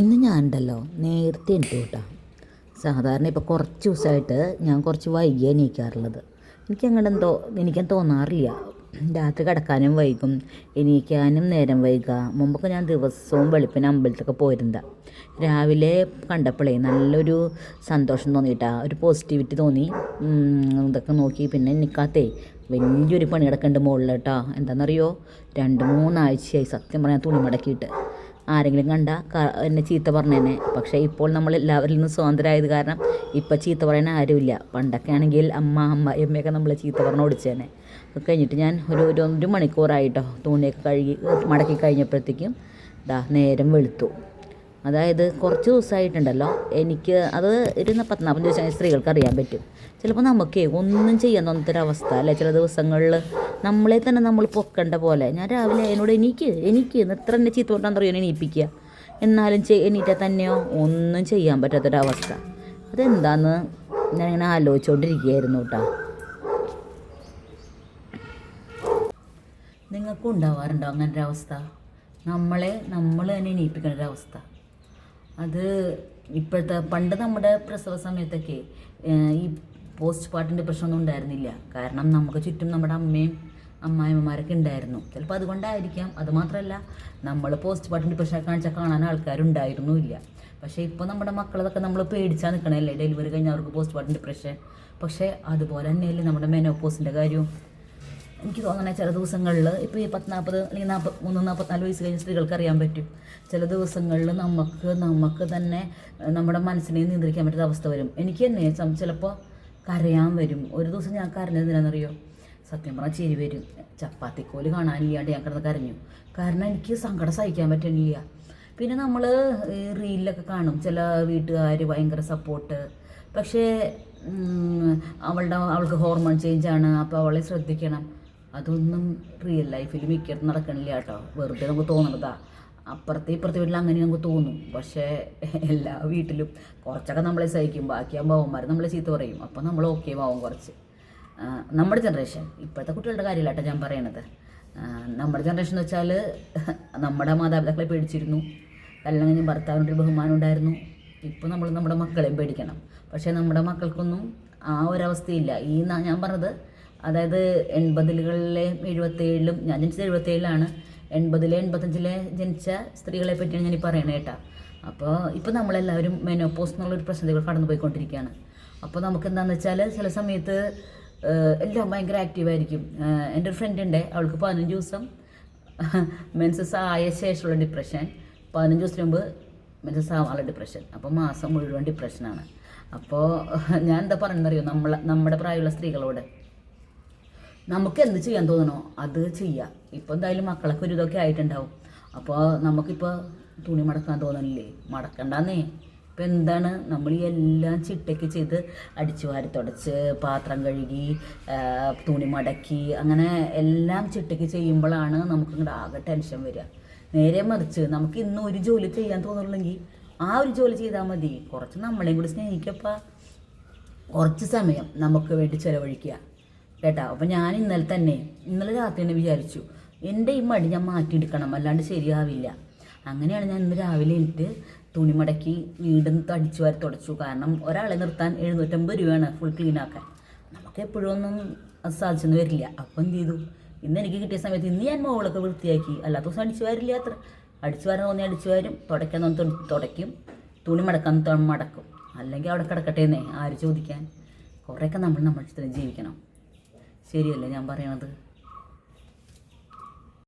ഇന്ന് ഞാൻ ഉണ്ടല്ലോ നേരത്തെ എനിക്ക് കേട്ടോ. സാധാരണ ഇപ്പോൾ കുറച്ച് ദിവസമായിട്ട് ഞാൻ കുറച്ച് വൈകി എണീക്കാറുള്ളത്. എനിക്ക് അങ്ങോട്ട് എന്തോ എനിക്കും തോന്നാറില്ല. രാത്രി കിടക്കാനും വൈകും എണീക്കാനും നേരം വൈകുക മുമ്പൊക്കെ ഞാൻ ദിവസവും വെളുപ്പിന് അമ്പലത്തൊക്കെ പോയിരുന്നതാ രാവിലെ കണ്ടപ്പോഴേ നല്ലൊരു സന്തോഷം തോന്നിയിട്ടാ ഒരു പോസിറ്റിവിറ്റി തോന്നി. ഇതൊക്കെ നോക്കി പിന്നെ നിൽക്കാത്തേ വലിയൊരു പണി കിടക്കുന്നുണ്ട് മുകളിൽ കേട്ടോ. എന്താണെന്നറിയോ രണ്ട് മൂന്നാഴ്ചയായി സത്യം പറഞ്ഞാൽ തുണി മടക്കിയിട്ട്. ആരെങ്കിലും കണ്ട എന്നെ ചീത്ത പറഞ്ഞേനെ. പക്ഷേ ഇപ്പോൾ നമ്മൾ എല്ലാവരിൽ നിന്നും സ്വതന്ത്രമായത് കാരണം ഇപ്പം ചീത്ത പറയാൻ ആരുമില്ല. പണ്ടൊക്കെ ആണെങ്കിൽ അമ്മ അമ്മ എമ്മയൊക്കെ നമ്മളെ ചീത്ത പറഞ്ഞ് ഓടിച്ചേനെ. അത് കഴിഞ്ഞിട്ട് ഞാൻ ഒരു ഒരു ഒരു മണിക്കൂറായിട്ടോ തുണിയൊക്കെ കഴുകി മടക്കി കഴിഞ്ഞപ്പോഴത്തേക്കും ദാ നേരം വെളുത്തു. അതായത് കുറച്ച് ദിവസമായിട്ടുണ്ടല്ലോ. എനിക്ക് അത് ഒരു പത്ത് നാൽപ്പത് ദിവസം സ്ത്രീകൾക്ക് അറിയാൻ പറ്റും. ചിലപ്പോൾ നമുക്ക് ഒന്നും ചെയ്യാൻ തോന്നത്തൊരവസ്ഥ അല്ലേ? ചില ദിവസങ്ങളിൽ നമ്മളെ തന്നെ നമ്മൾ പൊക്കേണ്ട പോലെ. ഞാൻ രാവിലെ എന്നോട് എനിക്ക് എനിക്ക് എത്ര എന്നെ ചീത്ത കൊണ്ടാന്ന് അറിയാൻ എണീപ്പിക്കുക. എന്നാലും ചെയ് എണീറ്റാൽ തന്നെയോ? ഒന്നും ചെയ്യാൻ പറ്റാത്തൊരവസ്ഥ. അതെന്താന്ന് ഞാനിങ്ങനെ ആലോചിച്ചുകൊണ്ടിരിക്കുകയായിരുന്നു കേട്ടോ. നിങ്ങൾക്കും ഉണ്ടാവാറുണ്ടോ അങ്ങനെ നമ്മളെ നമ്മൾ തന്നെ എണീപ്പിക്കുന്ന ഒരവസ്ഥ? അത് ഇപ്പോഴത്തെ പണ്ട് നമ്മുടെ പ്രസവ സമയത്തൊക്കെ ഈ പോസ്റ്റ് പാർട്ടിന്റെ പ്രശ്നമൊന്നും ഉണ്ടായിരുന്നില്ല. കാരണം നമുക്ക് ചുറ്റും നമ്മുടെ അമ്മയും അമ്മായിമ്മമാരൊക്കെ ഉണ്ടായിരുന്നു. ചിലപ്പോൾ അതുകൊണ്ടായിരിക്കാം. അതുമാത്രമല്ല നമ്മൾ പോസ്റ്റ് പാർട്ടിന്റെ ഡിപ്രഷൻ കാണിച്ചാൽ കാണാൻ ആൾക്കാരുണ്ടായിരുന്നു ഇല്ല പക്ഷേ ഇപ്പോൾ നമ്മുടെ മക്കളതൊക്കെ നമ്മൾ പേടിച്ചാൽ നിൽക്കണമല്ലേ ഡെലിവറി കഴിഞ്ഞാൽ അവർക്ക് പോസ്റ്റ് പാർട്ടിന്റെ പ്രശ്നം. പക്ഷേ അതുപോലെ തന്നെയല്ലേ നമ്മുടെ മെനോപ്പോസിന്റെ കാര്യവും. എനിക്ക് തോന്നണേ ചില ദിവസങ്ങളിൽ ഇപ്പോൾ ഈ പത്ത് നാൽപ്പത് അല്ലെങ്കിൽ നാൽപ്പത് മൂന്ന് നാൽപ്പത്തിനാല് വയസ്സ് കഴിഞ്ഞ സ്ത്രീകൾക്ക് അറിയാൻ പറ്റും. ചില ദിവസങ്ങളിൽ നമുക്ക് നമുക്ക് തന്നെ നമ്മുടെ മനസ്സിനെ നിയന്ത്രിക്കാൻ പറ്റുന്ന അവസ്ഥ വരും. എനിക്ക് തന്നെ ചിലപ്പോൾ കരയാൻ വരും. ഒരു ദിവസം ഞാൻ കരഞ്ഞത് എന്തിനാണെന്നറിയോ? സത്യം പറഞ്ഞാൽ ചിരി വരും. ചപ്പാത്തിക്കോൽ കാണാനില്ലാണ്ട് ഞാൻ കിടന്ന് കരഞ്ഞു. കാരണം എനിക്ക് സങ്കടം സഹിക്കാൻ പറ്റുന്നില്ല പിന്നെ നമ്മൾ റീലിലൊക്കെ കാണും. ചില വീട്ടുകാർ ഭയങ്കര സപ്പോർട്ട്. പക്ഷേ അവളുടെ അവൾക്ക് ഹോർമോൺ ചേഞ്ചാണ് അപ്പോൾ അവളെ ശ്രദ്ധിക്കണം. അതൊന്നും റിയൽ ലൈഫിൽ മിക്കടും നടക്കണില്ല കേട്ടോ. വെറുതെ നമുക്ക് തോന്നണതാ. അപ്പുറത്തെ ഇപ്പുറത്തെ വീട്ടിൽ അങ്ങനെ നമുക്ക് തോന്നും. പക്ഷേ എല്ലാ വീട്ടിലും കുറച്ചൊക്കെ നമ്മളെ സഹിക്കും. ബാക്കിയാകുമ്പോൾ അവന്മാർ നമ്മളെ ചീത്ത പറയും. അപ്പോൾ നമ്മൾ ഓക്കെ ആവും കുറച്ച്. നമ്മുടെ ജനറേഷൻ ഇപ്പോഴത്തെ കുട്ടികളുടെ കാര്യമില്ല ഞാൻ പറയണത്. നമ്മുടെ ജനറേഷൻ എന്ന് വെച്ചാൽ നമ്മുടെ മാതാപിതാക്കളെ പേടിച്ചിരുന്നു. കല്യാണം കഴിഞ്ഞ് ഭർത്താവിനൊരു ബഹുമാനം ഉണ്ടായിരുന്നു. ഇപ്പോൾ നമ്മൾ നമ്മുടെ മക്കളെയും പേടിക്കണം. പക്ഷേ നമ്മുടെ മക്കൾക്കൊന്നും ആ ഒരവസ്ഥയില്ല. ഈ ഞാൻ പറഞ്ഞത് അതായത് എൺപതുകളിലെ എഴുപത്തേഴിലും ഞാൻ ജനിച്ചത് എഴുപത്തേഴിലാണ്. എൺപതിലെ എൺപത്തഞ്ചിലെ ജനിച്ച സ്ത്രീകളെ പറ്റിയാണ് ഞാൻ ഈ പറയണത് കേട്ടാ. അപ്പോൾ ഇപ്പോൾ നമ്മളെല്ലാവരും മെനോപോസ് എന്നുള്ളൊരു പ്രശ്നത്തിൽ കടന്നു പോയിക്കൊണ്ടിരിക്കുകയാണ് അപ്പോൾ നമുക്ക് എന്താണെന്ന് വെച്ചാൽ ചില സമയത്ത് എല്ലാം ഭയങ്കര ആക്റ്റീവായിരിക്കും എന്റെ ഒരു ഫ്രണ്ട് ഉണ്ട് അവൾക്ക് പതിനഞ്ച് ദിവസം മെൻസസ് ആയ ശേഷമുള്ള ഡിപ്രഷൻ പതിനഞ്ച് ദിവസത്തിന് മുമ്പ് മെൻസസ് ആവാനുള്ള ഡിപ്രഷൻ അപ്പോൾ മാസം മുഴുവൻ ഡിപ്രഷനാണ് അപ്പോൾ ഞാൻ എന്താ പറയുന്നറിയോ നമ്മളെ നമ്മുടെ പ്രായമുള്ള സ്ത്രീകളോട്. നമുക്ക് എന്ത് ചെയ്യാൻ തോന്നണോ അത് ചെയ്യാം. ഇപ്പോൾ എന്തായാലും മക്കളൊക്കെ ഒരു ഇതൊക്കെ ആയിട്ടുണ്ടാവും. അപ്പോൾ നമുക്കിപ്പോൾ തുണി മടക്കാൻ തോന്നണില്ലേ? മടക്കണ്ടെന്നേ. ഇപ്പം എന്താണ്? നമ്മൾ ഈ എല്ലാം ചിട്ടയ്ക്ക് ചെയ്ത് അടിച്ചു വാരി തുടച്ച് പാത്രം കഴുകി തുണി മടക്കി അങ്ങനെ എല്ലാം ചിട്ടയ്ക്ക് ചെയ്യുമ്പോഴാണ് നമുക്ക് ഇങ്ങോട്ട് ആകെ ടെൻഷൻ വരിക നേരെ മറിച്ച് നമുക്ക് ഇന്ന് ഒരു ജോലി ചെയ്യാൻ തോന്നുള്ളെങ്കിൽ ആ ഒരു ജോലി ചെയ്താൽ മതി. കുറച്ച് നമ്മളെയും കൂടി സ്നേഹിക്കപ്പ. കുറച്ച് സമയം നമുക്ക് വേണ്ടി ചിലവഴിക്കുക കേട്ടോ അപ്പൊ ഞാൻ ഇന്നലെ തന്നെ ഇന്നലെ രാത്രി തന്നെ വിചാരിച്ചു എന്റെ ഈ മടി ഞാൻ മാറ്റി മാറ്റിയെടുക്കണം അല്ലാണ്ട് ശരിയാവില്ല. അങ്ങനെയാണ് ഞാൻ ഇന്ന് രാവിലെ എനിക്ക് തുണി മടക്കി വീടും തടിച്ചു വാരി തുടച്ചു. കാരണം ഒരാളെ നിർത്താൻ എഴുന്നൂറ്റമ്പത് രൂപയാണ് ഫുൾ ക്ലീൻ ആക്കാൻ. നമുക്ക് എപ്പോഴും ഒന്നും സാധിച്ചെന്ന് വരില്ല. അപ്പം എന്ത് ചെയ്തു? ഇന്ന് എനിക്ക് കിട്ടിയ സമയത്ത് ഇന്ന് ഞാൻ മോളൊക്കെ വൃത്തിയാക്കി. അല്ലാത്ത ദിവസം അടിച്ചു വാരില്ല അത്ര. അടിച്ചു വാരാൻ തോന്നി അടിച്ചു വാരും തുടയ്ക്കാൻ തോന്നി തുടയ്ക്കും തുണി മടക്കാൻ മടക്കും. അല്ലെങ്കിൽ അവിടെ കിടക്കട്ടെ എന്നേ ആര് ചോദിക്കാൻ? കുറേയൊക്കെ നമ്മൾ നമ്മുടെ ഇഷ്ടത്തിന് ജീവിക്കണം. ശരിയല്ലേ ഞാൻ പറയണത്?